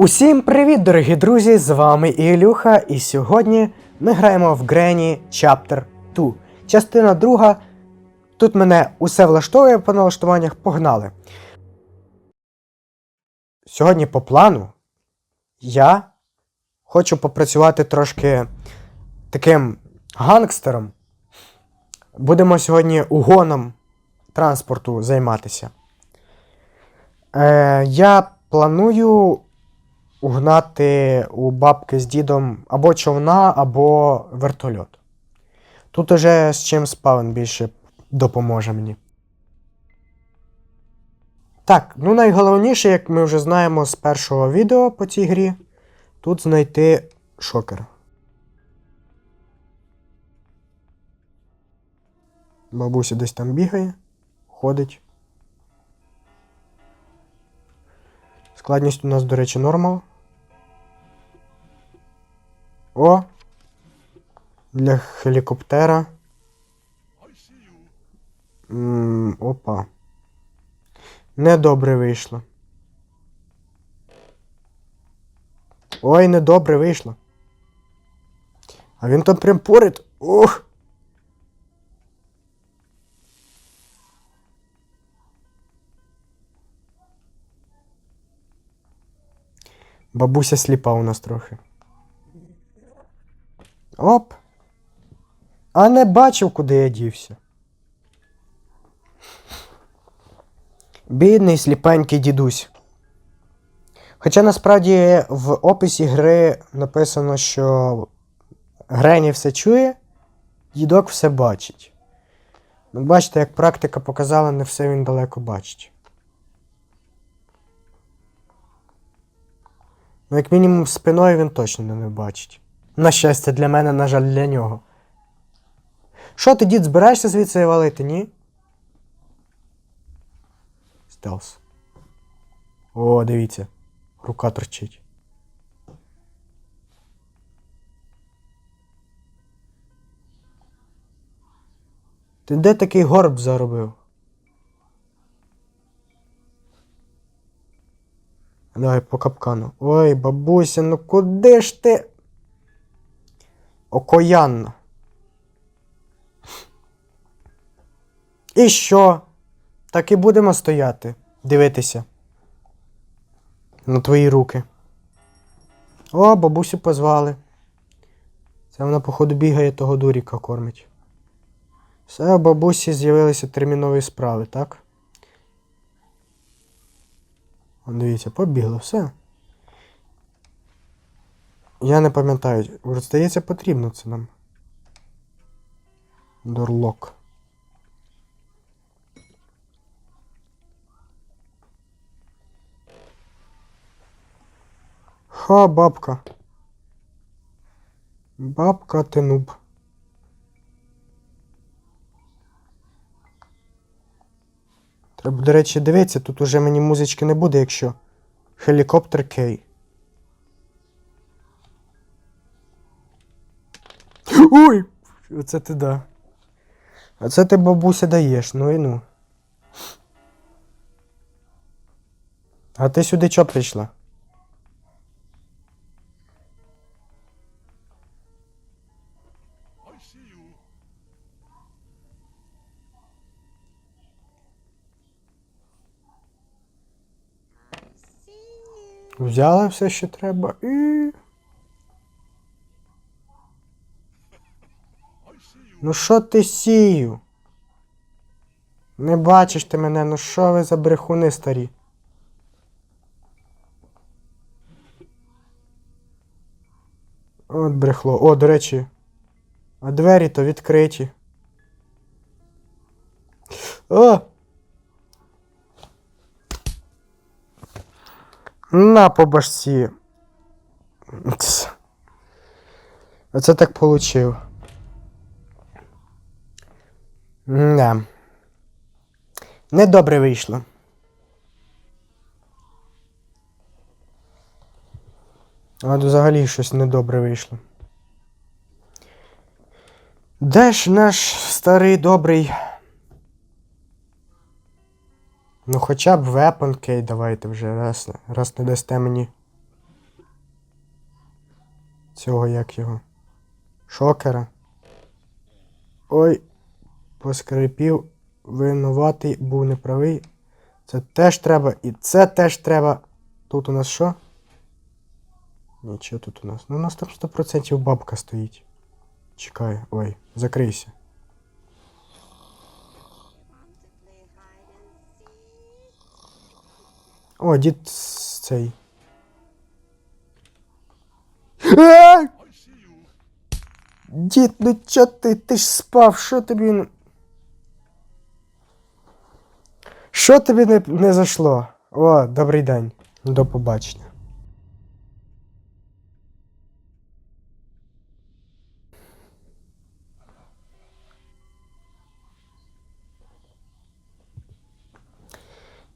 Усім привіт, дорогі друзі! З вами Ілюха, і сьогодні ми граємо в Granny Chapter 2. Частина друга. Тут мене усе влаштовує по налаштуваннях, погнали. Сьогодні по плану я хочу попрацювати трошки таким гангстером. Будемо сьогодні угоном транспорту займатися. Е, я планую угнати у бабки з дідом або човна, або вертольот. Тут уже з чим спавн більше допоможе мені. Так, ну найголовніше, як ми вже знаємо з першого відео по цій грі, тут знайти шокер. Бабуся десь там бігає, ходить. Складність у нас, до речі, нормал. О! Для хелікоптера. м опа. Недобре вийшло. Ой, недобре вийшло. А він там прям поряд. Ох! Бабуся сліпа у нас трохи. Оп. А не бачив, куди я дівся. Бідний сліпенький дідусь. Хоча насправді в описі гри написано, що Грені все чує, дідок все бачить. Ну, бачите, як практика показала, не все він далеко бачить. Ну, як мінімум, спиною він точно не бачить. На щастя, для мене, на жаль, для нього. Що ти, дід, збираєшся звідси валити, ні? Стелс. О, дивіться. Рука торчить. Ти де такий горб заробив? Давай по капкану. Ой, бабуся, ну куди ж ти? Окоянно. І що? Так і будемо стояти, дивитися. На твої руки. О, бабусю позвали. Це вона, походу, бігає, того дуріка кормить. Все, у бабусі з'явилися термінові справи, так? О, дивіться, побігло, все. Я не пам'ятаю. Вже, Здається, потрібно це нам. Дорлок. Ха, бабка. Бабка ти нуб. Треба, до речі, дивитися, тут уже мені музички не буде, якщо. Хелікоптер Кей. Ой! Оце ти да. Оце ти бабуся даєш, ну і ну. А ти сюди чо прийшла? Взяла все, що треба, і. Ну що ти сію? Не бачиш ти мене, ну що ви за брехуни старі? От брехло. О, до речі. А двері то відкриті. О! На по башці. Оце так получив. Да. Недобре вийшло. От взагалі щось недобре вийшло. Де ж наш старий добрий? Ну хоча б Weapon давайте вже раз, раз не дасте мені. цього як його. Шокера. Ой, поскрипів, винуватий, був неправий. Це теж треба, і це теж треба. Тут у нас що? Нічого тут у нас. Ну, у нас там 100% бабка стоїть. Чекай, ой, закрийся. О, дід цей. Дід, ну чо ти? Ти ж спав, що тобі. Що тобі не, не зайшло? О, добрий день. До побачення.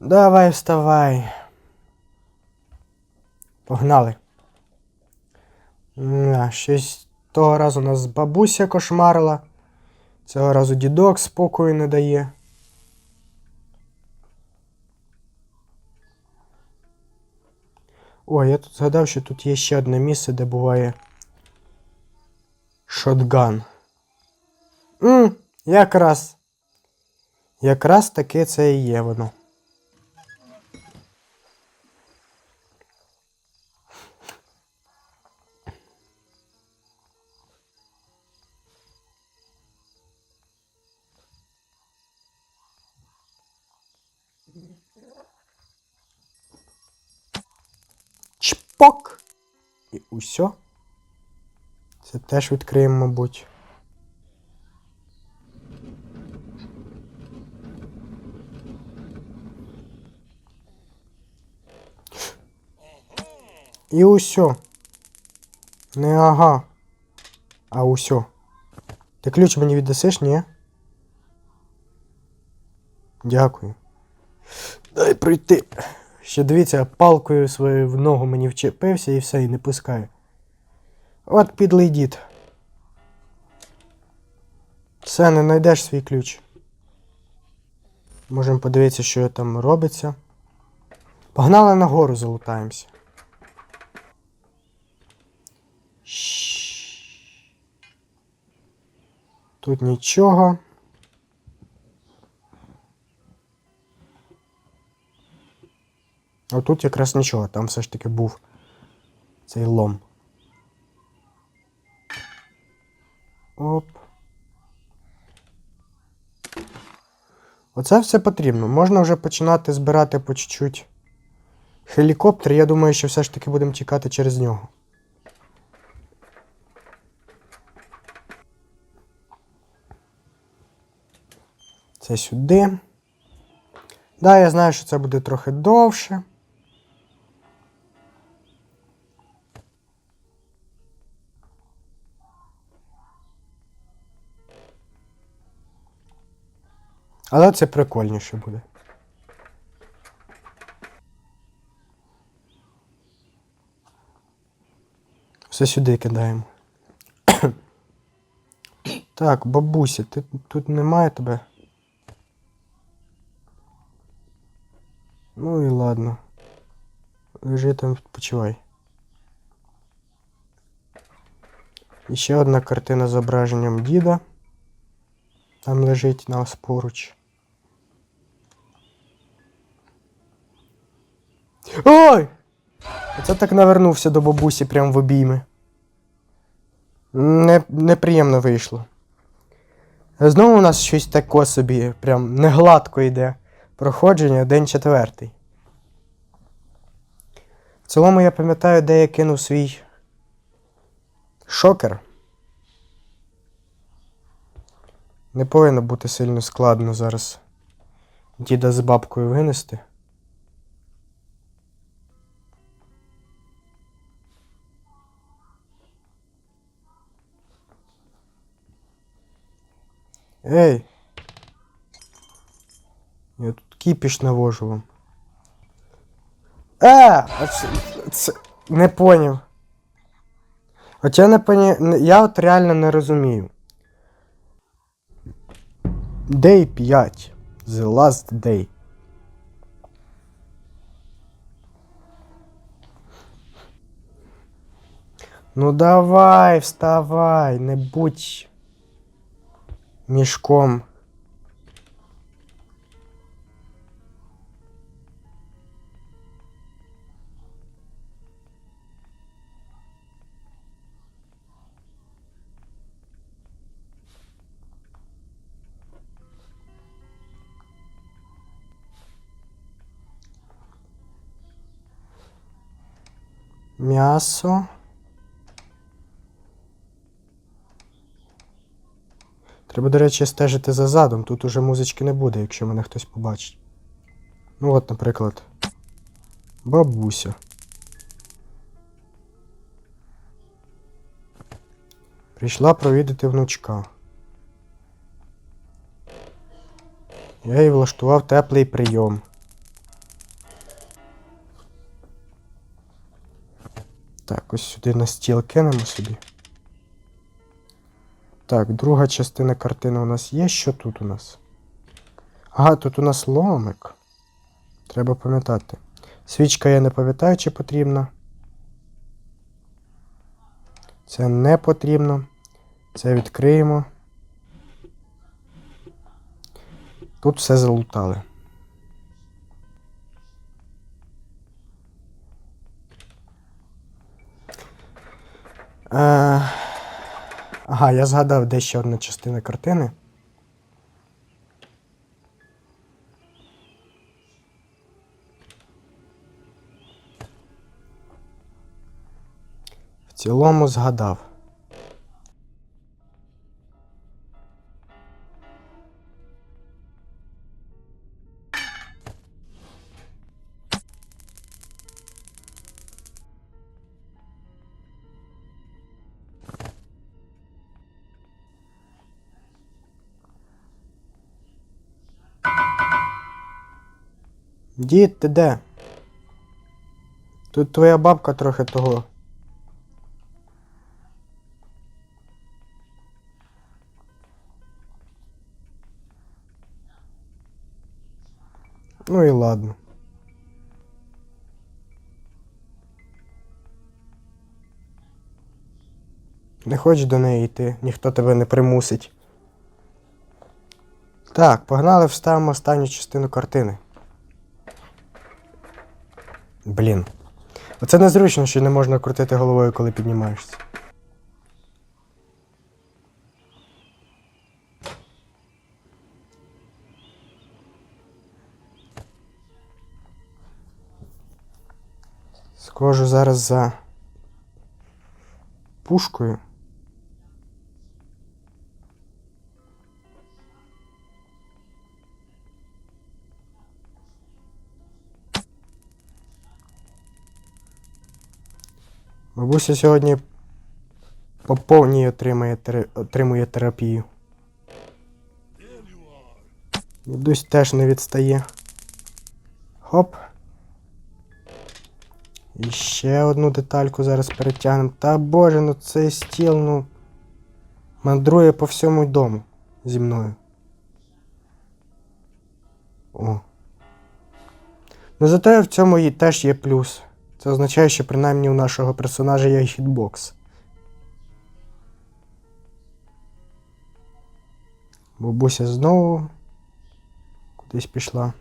Давай, вставай. Погнали. А, щось того разу нас бабуся кошмарила. Цього разу дідок спокою не дає. О, я тут згадав, що тут є ще одне місце, де буває шотган. Ммм, якраз. Якраз таке це і є воно. Усьо. Це теж відкриємо, мабуть. І усьо. Не ага. А усьо. Ти ключ мені віддасиш, ні? Дякую. Дай пройти. Ще дивіться, палкою своєю в ногу мені вчепився і все, і не пускає. От підлий дід. Все, не знайдеш свій ключ. Можемо подивитися, що там робиться. Погнали нагору, залутаємося. Тут нічого. А тут якраз нічого, там все ж таки був цей лом. Оп. Оце все потрібно. Можна вже починати збирати по чуть-чуть хелікоптер. Я думаю, що все ж таки будемо тікати через нього. Це сюди. Да, я знаю, що це буде трохи довше. Але це прикольніше буде. Все сюди кидаємо. так, бабуся, ти тут немає тебе. Ну і ладно. Лежи там, відпочивай. І ще одна картина з зображенням діда. Там лежить нас поруч. Ой! Оце так навернувся до бабусі прям в обійми. Не, неприємно вийшло. Знову у нас щось таке собі, прям негладко йде. Проходження день четвертий. В цілому я пам'ятаю, де я кинув свій шокер. Не повинно бути сильно складно зараз діда з бабкою винести. Ей! Я тут кіпіш навожу вам. Е! А це, не поняв. От я не поня... Я от реально не розумію. Day 5. The last day. Ну давай, вставай, не будь мешком. Мясо. Треба, до речі, стежити за задом. Тут уже музички не буде, якщо мене хтось побачить. Ну от, наприклад. Бабуся. Прийшла провідати внучка. Я їй влаштував теплий прийом. Так, ось сюди на стіл кинемо собі. Так, друга частина картини у нас є. Що тут у нас? Ага, тут у нас ломик. Треба пам'ятати. Свічка я не пам'ятаю, чи потрібна. Це не потрібно. Це відкриємо. Тут все залутали. Е... Ага, я згадав, де ще одна частина картини. В цілому згадав. Дід, ти де? Тут твоя бабка трохи того. Ну і ладно. Не хочеш до неї йти, ніхто тебе не примусить. Так, погнали, вставимо останню частину картини. Блін. Оце незручно, що не можна крутити головою, коли піднімаєшся. Схожу зараз за пушкою. Бабуся сьогодні по повній отримує, отримує терапію. Дідусь теж не відстає. Хоп. І ще одну детальку зараз перетягнемо. Та боже, ну цей стіл, ну. Мандрує по всьому дому зі мною. О. Ну зате в цьому і теж є плюс. Це означає, що принаймні у нашого персонажа є хітбокс. Бабуся знову кудись пішла.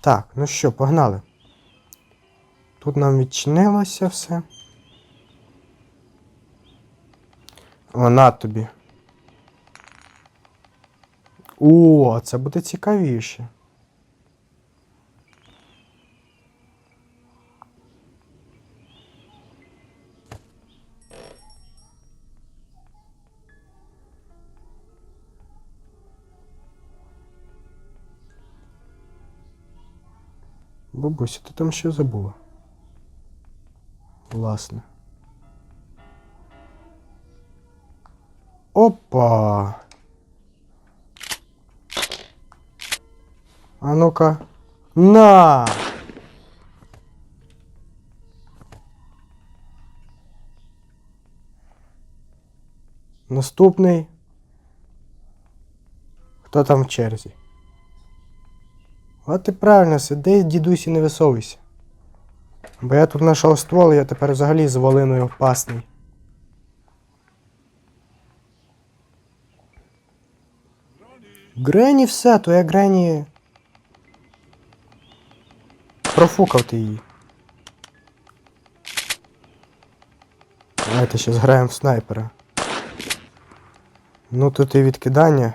Так, ну що, погнали. Тут нам відчинилося все. Вона тобі. О, це буде цікавіше. Бабуся, ти там що забула? Власне. Опа! А ну-ка. На! Наступний. Хто там в черзі? От ти правильно сиди, дідусь, і не висовуйся. Бо я тут знайшов ствол, я тепер взагалі з волиною опасний. Грені все, то я Грені. Профукав ти її. Давайте ще зграємо в снайпера. Ну тут і відкидання.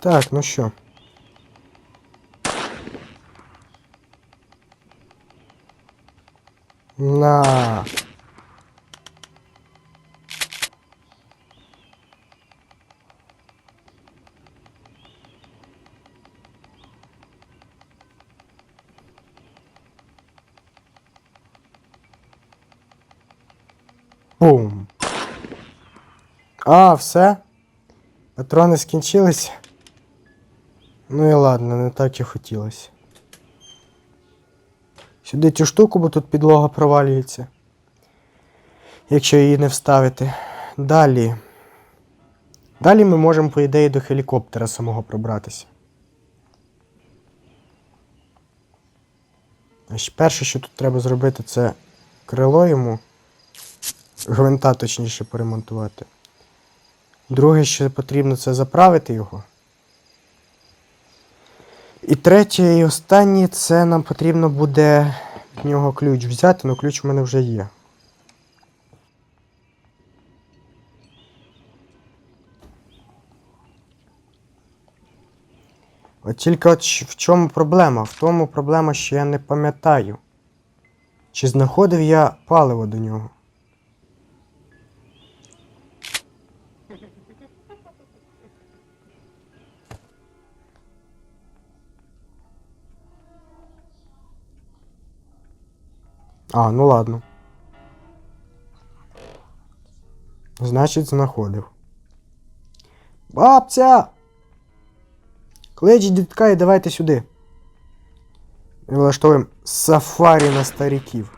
Так, ну що. На. Бум. А, все. Патрони скінчилися. Ну і ладно, не так і хотілося. Сюди цю штуку, бо тут підлога провалюється. Якщо її не вставити. Далі. Далі ми можемо, по ідеї, до гелікоптера самого пробратися. Перше, що тут треба зробити, це крило йому. Гвинта, точніше, поремонтувати. Друге, що потрібно, це заправити його. І третє і останнє це нам потрібно буде від нього ключ взяти, але ключ у мене вже є. От тільки от в чому проблема? В тому проблема, що я не пам'ятаю, чи знаходив я паливо до нього. А, ну ладно. Значить, знаходив. Бабця! Клич дітка і давайте сюди. І влаштовуємо сафарі на старіків.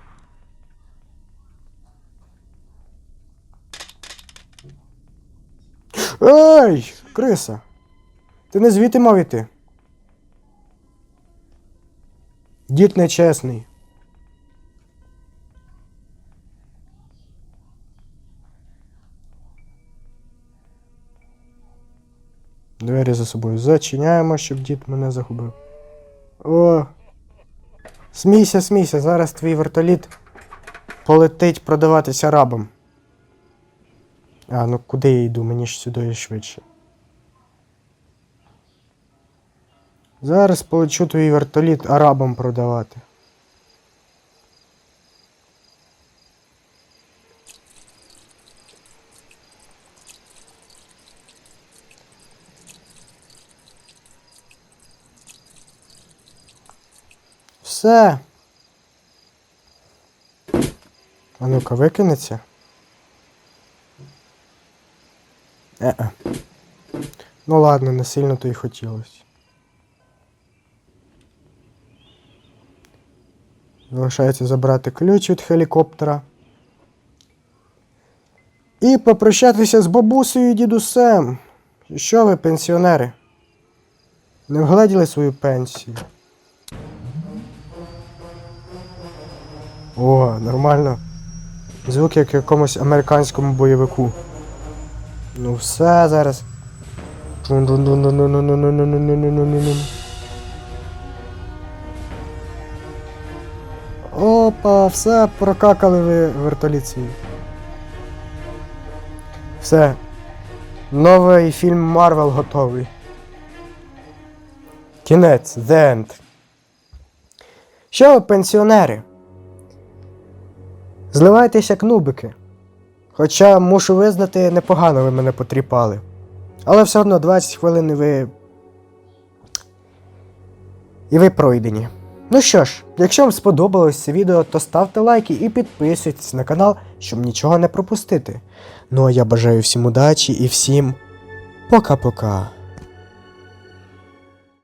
Ей! Криса! Ти не звідти мав іти? Дід нечесний. Двері за собою зачиняємо, щоб дід мене загубив. О! Смійся, смійся, зараз твій вертоліт полетить продаватися рабам. А, ну куди я йду? Мені ж сюди швидше. Зараз полечу твій вертоліт арабам продавати. Все. А ну-ка, викинеться. Е-е. Ну ладно, не сильно то й хотілося. Залишається забрати ключ від гелікоптера. І попрощатися з бабусею і дідусем. Що ви, пенсіонери? Не вгладіли свою пенсію? О, нормально. Звук як в якомусь американському бойовику. Ну все зараз. Опа, все, прокакали ви вертоліт. Все. Новий фільм Марвел готовий. Кінець, The End. Що ви, пенсіонери? Зливайтеся як нубики. Хоча мушу визнати, непогано ви мене потріпали. Але все одно 20 хвилин ви. І ви пройдені. Ну що ж, якщо вам сподобалось це відео, то ставте лайки і підписуйтесь на канал, щоб нічого не пропустити. Ну а я бажаю всім удачі і всім пока-пока.